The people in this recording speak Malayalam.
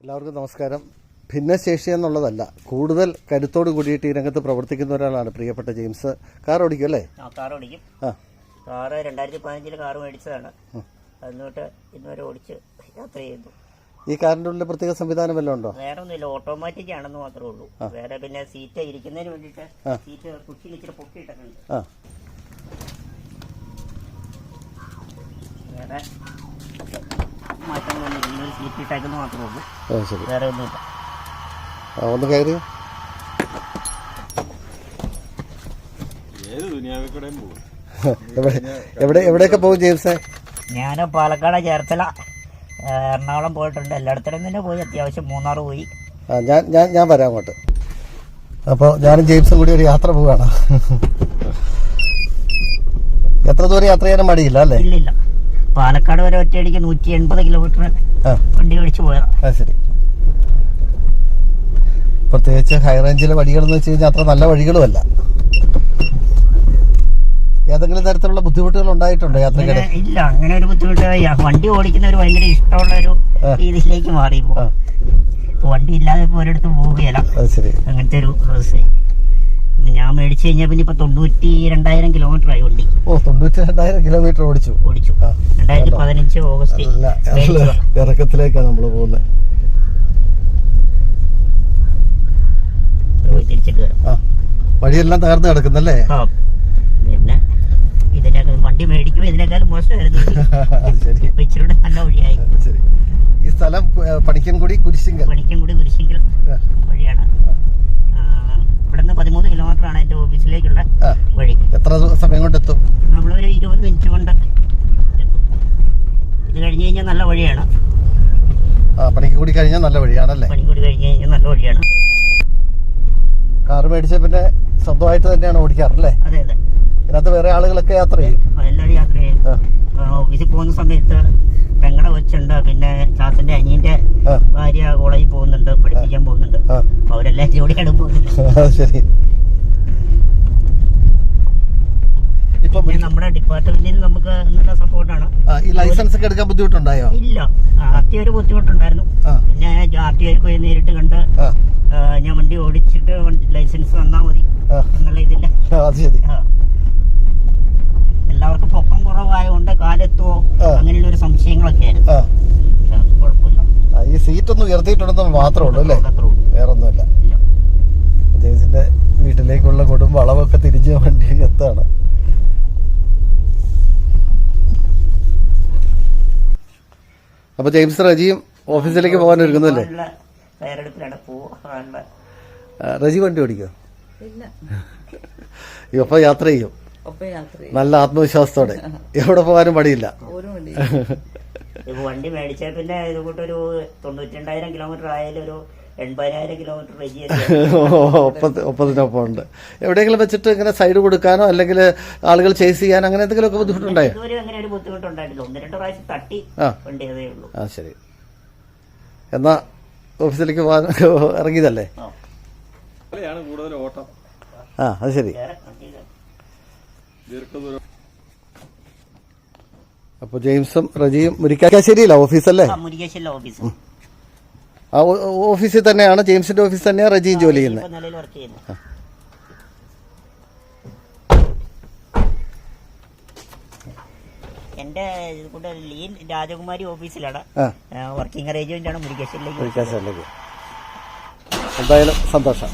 എല്ലാവർക്കും നമസ്കാരം. ഭിന്നശേഷി എന്നുള്ളതല്ല കൂടുതൽ കരുത്തോട് കൂടിയിട്ട് ഈ രംഗത്ത് പ്രവർത്തിക്കുന്ന ഒരാളാണ് പ്രിയപ്പെട്ട ജെയിംസ്. കാർ ഓടിക്കും അല്ലേ? ആ കാർ ഓടിക്കും. ആ. കാറ് രണ്ടായിരത്തി പതിനഞ്ചിൽ കാർ മേടിച്ചതാണ്. എന്നിട്ട് ഇന്നുവരെ ഓടിച്ച് യാത്ര ചെയ്യുന്നു ഈ കാറിന്റെ ഉള്ളിൽ പ്രത്യേക സംവിധാനം വല്ലതും ഉണ്ടോ? വേറെ ഒന്നുമില്ല ഓട്ടോമാറ്റിക് ആണെന്ന് മാത്രമേ ഉള്ളൂ. വേറെ പിന്നെ സീറ്റ് ഇരിക്കുന്നതിന് വേണ്ടിയിട്ട് സീറ്റ് കുഷിയിൽ ഇച്ചിരി പൊക്കിയിട്ടൊക്കെ ആ. വേറെ മാറ്റങ്ങളൊന്നും ഇല്ല ഒരു സീറ്റ് ഇട്ടേക്കെന്ന് മാത്രമേ ഉള്ളൂ. ഓ ശരി. വേറെ ഒന്നുമില്ല. ആ ഒന്ന് കയറി. ഏത് ദുനിയാവിൽ കൂടെയും പോകും. എവിടെ എവിടെ എവിടെയൊക്കെ പോകും ജെയിംസേ? ഞാൻ പാലക്കാട് ചേർത്തല എറണാകുളം പോയിട്ടുണ്ട്. എല്ലായിടത്തും തന്നെ പോയി. അത്യാവശ്യം മൂന്നാർ പോയി. ആ ഞാൻ ഞാൻ ഞാൻ വരാം അങ്ങോട്ട്. അപ്പോൾ ഞാനും ജെയിംസും കൂടി ഒരു യാത്ര പോവുകയാണ്. എത്ര ദൂരം യാത്ര ചെയ്യാനും മടിയില്ല അല്ലേ? ഇല്ലില്ല. പാലക്കാട് വരെ ഒറ്റയടിക്ക് നൂറ്റി എൺപത് കിലോമീറ്റർ വണ്ടി ഓടിച്ചു പോയതാണ് ശരി. പ്രത്യേകിച്ച് ഹൈറേഞ്ചിലെ വഴികൾ എന്ന് വെച്ച് കഴിഞ്ഞാൽ അത്ര നല്ല വഴികളുമല്ല. ഏതെങ്കിലും തരത്തിലുള്ള ബുദ്ധിമുട്ടുകൾ ഉണ്ടായിട്ടുണ്ടോ യാത്രക്കിടെ ഇല്ല അങ്ങനെ ഒരു ബുദ്ധിമുട്ട് വണ്ടി ഓടിക്കുന്ന ഒരു ഭയങ്കര ഇഷ്ടമുള്ള ഒരു. രീതിയിലേക്ക് മാറി വണ്ടി ഇല്ലാതെ ഒരിടത്തും പോവുകയല്ല. അങ്ങനത്തെ ഒരു ഞാൻ മേടിച്ചു കഴിഞ്ഞാൽ പിന്നെ ഇപ്പൊ തൊണ്ണൂറ്റി രണ്ടായിരം കിലോമീറ്റർ ആയി വണ്ടി ഓ തൊണ്ണൂറ്റി രണ്ടായിരം കിലോമീറ്റർ ഓടിച്ചു. ഓടിച്ചു. രണ്ടായിരത്തി പതിനഞ്ച് ഓഗസ്റ്റ്. ഇറക്കത്തിലേക്കാണ് നമ്മൾ പോകുന്നത് വഴിയെല്ലാം തകർന്ന് കിടക്കുന്നല്ലേ? പിന്നെ ഇതിനേക്കാൾ വണ്ടി മേടിക്കുമ്പോൾ ഇതിനേക്കാളും മോശമായിരുന്നു ഇപ്പൊ ഇച്ചിരി നല്ല വഴിയായി. ഈ സ്ഥലം പണിക്കൻകുടി കുരിശിങ്കൽ. പണിക്കൻകുടി കൂടി കുരിശെങ്കിൽ ആ, വഴിയാണ് ആ, ഇവിടുന്ന് പതിമൂന്ന് കിലോമീറ്റർ ആണ് എന്റെ ഓഫീസിലേക്കുള്ള ആ. വഴി എത്ര ദു- സമയം കൊണ്ട് എത്തും നമ്മളൊരു ഇരുപത് മിനിറ്റ് കൊണ്ട് എത്തും. ഇത് കഴിഞ്ഞ് കഴിഞ്ഞാൽ നല്ല വഴിയാണ്. പണിക്ക് കൂടി കഴിഞ്ഞാൽ നല്ല വഴിയാണല്ലേ? പണിക്ക് കൂടി കഴിഞ്ഞ് കഴിഞ്ഞാൽ നല്ല വഴിയാണ്. കാർ മേടിച്ച പിന്നെ സ്വന്തമായിട്ട് തന്നെയാണ് ഓടിക്കാറല്ലേ? അതെ അതെ. ഇതിനകത്ത് വേറെ ആളുകളൊക്കെ യാത്ര ചെയ്യും. എല്ലാവരും യാത്ര ചെയ്യും. ഓഫീസിൽ പോകുന്ന സമയത്ത് പെങ്ങടെ വെച്ചുണ്ട് പിന്നെ ചാത്തന്റെ അനിയന്റെ ഭാര്യ കോളേജിൽ പോകുന്നുണ്ട് പഠിപ്പിക്കാൻ പോകുന്നുണ്ട്. അവരെല്ലാം ജോലിയാണ് പോകുന്നത്. ശരി. ഇപ്പൊ നമ്മുടെ ഡിപ്പാർട്ട്മെന്റിൽ നമുക്ക് നല്ല ലൈസൻസ് ഒക്കെ എടുക്കാൻ ബുദ്ധിമുട്ടുണ്ടായോ? ഇല്ല. ആദ്യം ഒരു ബുദ്ധിമുട്ടുണ്ടായിരുന്നു. പിന്നെ ആർ പോയി നേരിട്ട് കണ്ട് ഞാൻ വണ്ടി ഓടിച്ചിട്ട് ലൈസൻസ് വന്നാ മതി. എന്നുള്ള ഇതില്ല എല്ലാവർക്കും പൊക്കം കുറവായതുകൊണ്ട് കാലെത്തുവോ. അങ്ങനെയുള്ള ഒരു സംശയങ്ങളൊക്കെ ആയിരുന്നു. ഈ സീറ്റ് ഒന്ന് ഉയർത്തിയിട്ടുണ്ടെന്ന് മാത്രമേ ഉള്ളൂ അല്ലേ. വേറെ ഒന്നുമില്ല ജെയിംസിന്റെ വീട്ടിലേക്കുള്ള കുടുംബ അളവൊക്കെ തിരിച്ച് വണ്ടി എത്താണ് അപ്പൊ ജെയിംസ് റജിയും ഓഫീസിലേക്ക് പോകാൻ ഒരുങ്ങുന്നല്ലേ തയ്യാറെടുപ്പിലാണ് പോകാനുള്ള റജി വണ്ടി ഓടിക്കോ? ഇല്ല ഇപ്പൊ യാത്ര ചെയ്യും. ഒപ്പം യാത്ര ചെയ്യും. നല്ല ആത്മവിശ്വാസത്തോടെ. എവിടെ പോകാനും മടിയില്ല. ഇപ്പൊ വണ്ടി മേടിച്ചാൽ പിന്നെ ഇത് കൂട്ടൊരു തൊണ്ണൂറ്റി രണ്ടായിരം കിലോമീറ്റർ ആയാലും ഒരു എൺപതിനായിരം കിലോമീറ്റർ ഒപ്പത്തിനൊപ്പം ഉണ്ട് എവിടെയെങ്കിലും വെച്ചിട്ട് ഇങ്ങനെ സൈഡ് കൊടുക്കാനോ അല്ലെങ്കിൽ ആളുകൾ ചേസ് ചെയ്യാൻ അങ്ങനെ എന്തെങ്കിലും ഒക്കെ ബുദ്ധിമുട്ടുണ്ടായോ അങ്ങനെ ഒരു ബുദ്ധിമുട്ടുണ്ടായിട്ടില്ല. ഒന്ന് രണ്ട് പ്രാവശ്യം തട്ടി ആ. ഉള്ളൂ. ആ ശരി. എന്നാ ഓഫീസിലേക്ക് പോകാൻ ഇറങ്ങിയതല്ലേ? ആ. കൂടുതൽ ഓട്ടം. ആ അത് ശരി. അപ്പോൾ ജെയിംസും റജിയും മുരിക്കാശ്ശേരിയില്ല ഓഫീസല്ലേ? മുരിക്കാശ്ശേരി മുരിക്കാശ്ശേരിയിലെ ഓഫീസ്. ഓഫീസിൽ തന്നെയാണ് ജെയിംസിന്റെ ഓഫീസ് തന്നെയാണ് റജി ജോലി ചെയ്യുന്നത്. എന്റെ ഇത് കൂടെ ലീൻ രാജകുമാരി ഓഫീസിലാണ്. വർക്കിംഗ് അറേഞ്ച്മെന്റ് ആണ്. മുരിക്കാശ്ശേരിയിലേക്ക് എന്തായാലും സന്തോഷം.